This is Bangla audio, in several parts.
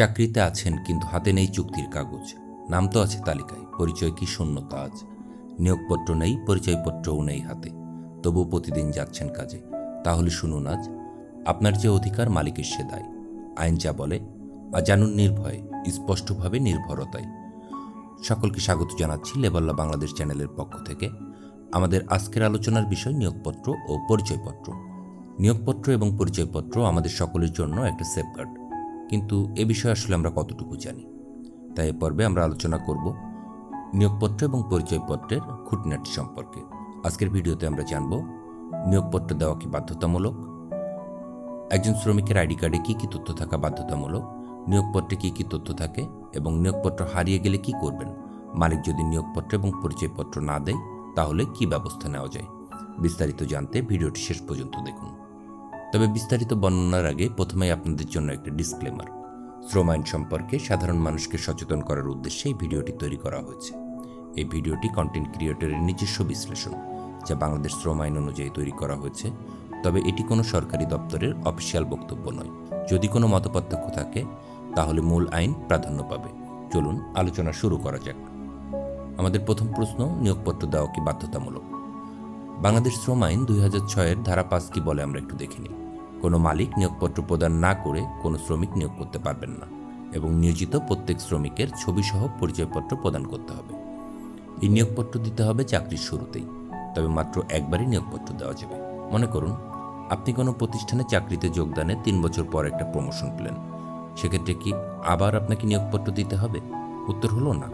চাকরিতে আছেন কিন্তু হাতে নেই চুক্তির কাগজ। নাম তো আছে তালিকায়, পরিচয় কি শূন্যতা আজ নিয়োগপত্র নেই, পরিচয়পত্রও নেই হাতে। তবু প্রতিদিন যাচ্ছেন কাজে। তাহলে শুনুন আজ, আপনার যে অধিকার মালিকের সে দায়। আইন যা বলে জানুন নির্ভয়ে, স্পষ্টভাবে নির্ভরতায়। সকলকে স্বাগত জানাচ্ছি লেবাল্লা বাংলাদেশ চ্যানেলের পক্ষ থেকে। আমাদের আজকের আলোচনার বিষয় নিয়োগপত্র ও পরিচয়পত্র। নিয়োগপত্র এবং পরিচয়পত্র আমাদের সকলের জন্য একটা সেফগার্ড কিন্তু এ বিষয়ে আসলে আমরা কতটুকু জানি? তাই এ পর্বে আমরা আলোচনা করব নিয়োগপত্র এবং পরিচয়পত্রের খুঁটিনাটি সম্পর্কে। আজকের ভিডিওতে আমরা জানব নিয়োগপত্র দেওয়া কি বাধ্যতামূলক? একজন শ্রমিকের আইডি কার্ডে কী কী তথ্য থাকা বাধ্যতামূলক? নিয়োগপত্রে কী কী তথ্য থাকে? এবং নিয়োগপত্র হারিয়ে গেলে কি করবেন? মালিক যদি নিয়োগপত্র এবং পরিচয়পত্র না দেয়, তাহলে কি ব্যবস্থা নেওয়া যায়? বিস্তারিত জানতে ভিডিওটি শেষ পর্যন্ত দেখুন। তবে বিস্তারিত বর্ণনার আগে প্রথমেই আপনাদের জন্য একটা ডিসক্লেমার শ্রম আইন সম্পর্কে সাধারণ মানুষকে সচেতন করার উদ্দেশ্যে এই ভিডিওটি তৈরি করা হয়েছে। এই ভিডিওটি কন্টেন্ট ক্রিয়েটরের নিজস্ব বিশ্লেষণ, যা বাংলাদেশ শ্রম আইন অনুযায়ী তৈরি করা হয়েছে। তবে এটি কোনো সরকারি দপ্তরের অফিসিয়াল বক্তব্য নয়। যদি কোনো মতপার্থক্য থাকে, তাহলে মূল আইন প্রাধান্য পাবে। চলুন আলোচনা শুরু করা যাক। আমাদের প্রথম প্রশ্ন, নিয়োগপত্র দেওয়া কি বাধ্যতামূলক? বাংলাদেশ শ্রম আইন দুই হাজার ছয়ের ধারা পাঁচ কি বলে আমরা একটু দেখে নিই। কোনো মালিক নিয়োগপত্র প্রদান না করে কোনো শ্রমিক নিয়োগ করতে পারবেন না এবং নিয়োজিত প্রত্যেক শ্রমিকের ছবিসহ পরিচয়পত্র প্রদান করতে হবে। এই নিয়োগপত্র দিতে হবে চাকরির শুরুতেই, তবে মাত্র একবারই নিয়োগপত্র দেওয়া যাবে। মনে করুন, আপনি কোনো প্রতিষ্ঠানে চাকরিতে যোগদানে তিন বছর পর একটা প্রমোশন পেলেন। সেক্ষেত্রে কি আবার আপনাকে নিয়োগপত্র দিতে হবে? উত্তর হলো না।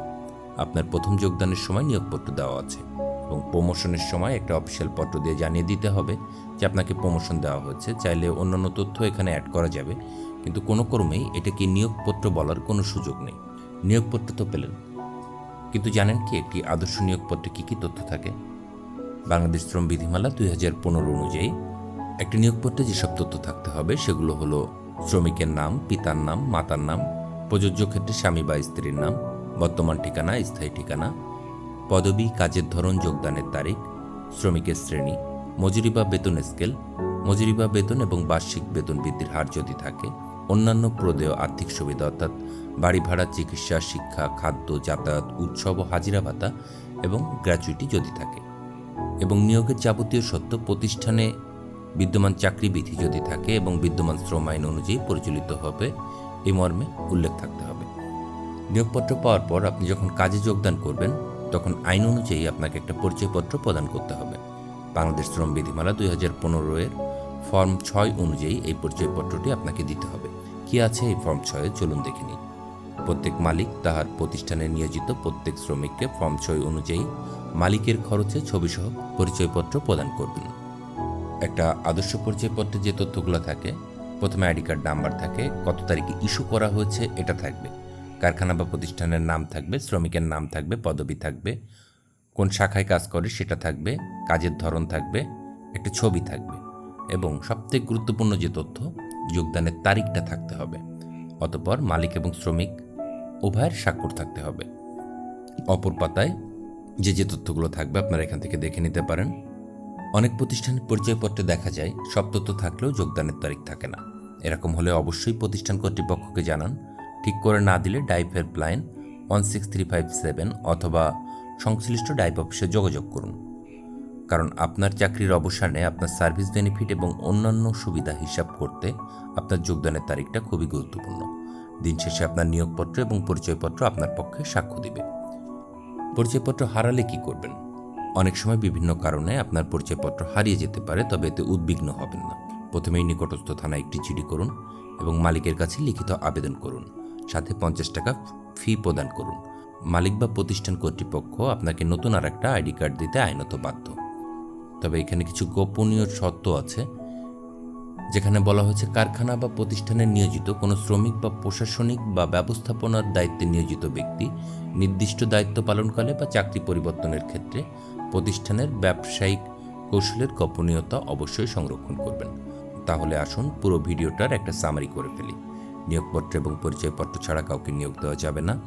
আপনার প্রথম যোগদানের সময় নিয়োগপত্র দেওয়া আছে। এবং প্রমোশনের সময় একটা অফিসিয়াল পত্র দিয়ে জানিয়ে দিতে হবে যে আপনাকে প্রমোশন দেওয়া হয়েছে। চাইলে অন্যান্য তথ্য এখানে অ্যাড করা যাবে। কিন্তু কোনো ক্রমেই এটাকে নিয়োগপত্র বলার কোনো সুযোগ নেই। নিয়োগপত্র তো পেলেন। কিন্তু জানেন কি একটি আদর্শ নিয়োগপত্রে কী কী তথ্য থাকে? বাংলাদেশ শ্রম বিধিমালা দুই হাজার পনেরো অনুযায়ী একটি নিয়োগপত্রে যেসব তথ্য থাকতে হবে সেগুলো হলো শ্রমিকের নাম, পিতার নাম, মাতার নাম, প্রযোজ্য ক্ষেত্রে স্বামী বা স্ত্রীর নাম, বর্তমান ঠিকানা, স্থায়ী ঠিকানা পদবি কাজের ধরন যোগদানের তারিখ, শ্রমিকের শ্রেণি মজুরি বা বেতন স্কেল মজুরি বা বেতন এবং বার্ষিক বেতন বৃদ্ধির হার যদি থাকে, অন্যান্য প্রদেয় আর্থিক সুবিধা অর্থাৎ বাড়ি ভাড়া, চিকিৎসা, শিক্ষা, খাদ্য, যাতায়াত, উৎসব ও হাজিরা ভাতা এবং গ্র্যাচুইটি যদি থাকে এবং নিয়োগের যাবতীয় সত্য প্রতিষ্ঠানে বিদ্যমান চাকরি বিধি যদি থাকে এবং বিদ্যমান শ্রম আইন অনুযায়ী পরিচালিত হবে এই মর্মে উল্লেখ থাকতে হবে। নিয়োগপত্র পাওয়ার পর আপনি যখন কাজে যোগদান করবেন তখন আইন অনুযায়ী আপনাকে একটা পরিচয়পত্র প্রদান করতে হবে। বাংলাদেশ শ্রম বিধিমালা দুই হাজার পনেরো এর ফর্ম ছয় অনুযায়ী এই পরিচয়পত্রটি আপনাকে দিতে হবে। কি আছে এই ফর্ম ছয়ে চলুন দেখে নিই। প্রত্যেক মালিক তাহার প্রতিষ্ঠানে নিয়োজিত প্রত্যেক শ্রমিককে ফর্ম ছয় অনুযায়ী মালিকের খরচে ছবিসহ পরিচয়পত্র প্রদান করবেন। একটা আদর্শ পরিচয়পত্রে যে তথ্যগুলো থাকে, প্রথমে আইডি কার্ড নাম্বার থাকে, কত তারিখে ইস্যু করা হয়েছে, এটা থাকবে। কারখানা বা প্রতিষ্ঠানের নাম থাকবে, শ্রমিকের নাম থাকবে, পদবি থাকবে, কোন শাখায় কাজ করে সেটা থাকবে, কাজের ধরন থাকবে, একটা ছবি থাকবে এবং সবথেকে গুরুত্বপূর্ণ যে তথ্য, যোগদানের তারিখটা থাকতে হবে। অতপর মালিক এবং শ্রমিক উভয়ের স্বাক্ষর থাকতে হবে। অপর পাতায় যে যে তথ্যগুলো থাকবে আপনারা এখান থেকে দেখে নিতে পারেন। অনেক প্রতিষ্ঠানের পরিচয়পত্রে দেখা যায়, সব তথ্য থাকলেও যোগদানের তারিখ থাকে না। এরকম হলে অবশ্যই প্রতিষ্ঠান কর্তৃপক্ষকে জানান। ঠিক করে না দিলে dive helpline one six three five seven অথবা সংশ্লিষ্ট ডাইভ অফিসে যোগাযোগ করুন। কারণ আপনার চাকরির অবসানে আপনার সার্ভিস বেনিফিট এবং অন্যান্য সুবিধা হিসাব করতে আপনার যোগদানের তারিখটা খুবই গুরুত্বপূর্ণ। দিন শেষে আপনার নিয়োগপত্র এবং পরিচয়পত্র আপনার পক্ষে সাক্ষ্য দিবে। পরিচয়পত্র হারালে কি করবেন? অনেক সময় বিভিন্ন কারণে আপনার পরিচয়পত্র হারিয়ে যেতে পারে, তবে এতে উদ্বিগ্ন হবেন না। প্রথমেই নিকটস্থ থানায় একটি চিঠি করুন এবং মালিকের কাছে লিখিত আবেদন করুন। সাথে পঞ্চাশ টাকা ফি প্রদান করুন। মালিক বা প্রতিষ্ঠান কর্তৃপক্ষ আপনাকে নতুন আর একটা আইডি কার্ড দিতে আইনত বাধ্য। তবে এখানে কিছু গোপনীয় শর্ত আছে, যেখানে বলা হয়েছে কারখানা বা প্রতিষ্ঠানে নিয়োজিত কোনো শ্রমিক বা প্রশাসনিক বা ব্যবস্থাপনার দায়িত্বে নিয়োজিত ব্যক্তি নির্দিষ্ট দায়িত্ব পালনকালে বা চাকরি পরিবর্তনের ক্ষেত্রে প্রতিষ্ঠানের ব্যবসায়িক কৌশলের গোপনীয়তা অবশ্যই সংরক্ষণ করবেন। তাহলে আসুন পুরো ভিডিওটার একটা সামারি করে ফেলি। নিয়োগপত্র এবং পরিচয়পত্র ছাড়া কাউকে নিয়োগ দেওয়া যাবে না।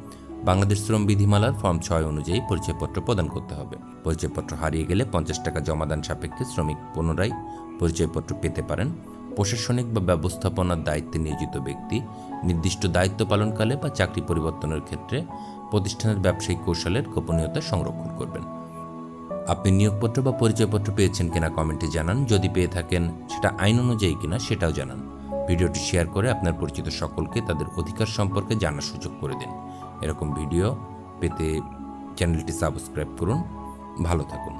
বাংলাদেশ শ্রম বিধিমালার ফর্ম ছয় অনুযায়ী পরিচয়পত্র প্রদান করতে হবে। পরিচয়পত্র হারিয়ে গেলে পঞ্চাশ টাকা জমাদান সাপেক্ষে শ্রমিক পুনরায় পরিচয়পত্র পেতে পারেন। প্রশাসনিক বা ব্যবস্থাপনার দায়িত্বে নিয়োজিত ব্যক্তি নির্দিষ্ট দায়িত্ব পালনকালে বা চাকরি পরিবর্তনের ক্ষেত্রে প্রতিষ্ঠানের ব্যবসায়িক কৌশলের গোপনীয়তা সংরক্ষণ করবেন। আপনি নিয়োগপত্র বা পরিচয়পত্র পেয়েছেন কিনা কমেন্টে জানান। যদি পেয়ে থাকেন, সেটা আইন অনুযায়ী কিনা সেটাও জানান। ভিডিওটি শেয়ার করে আপনার পরিচিত সকলকে তাদের অধিকার সম্পর্কে জানার সুযোগ করে দিন। এরকম ভিডিও পেতে চ্যানেলটি সাবস্ক্রাইব করুন। ভালো থাকুন।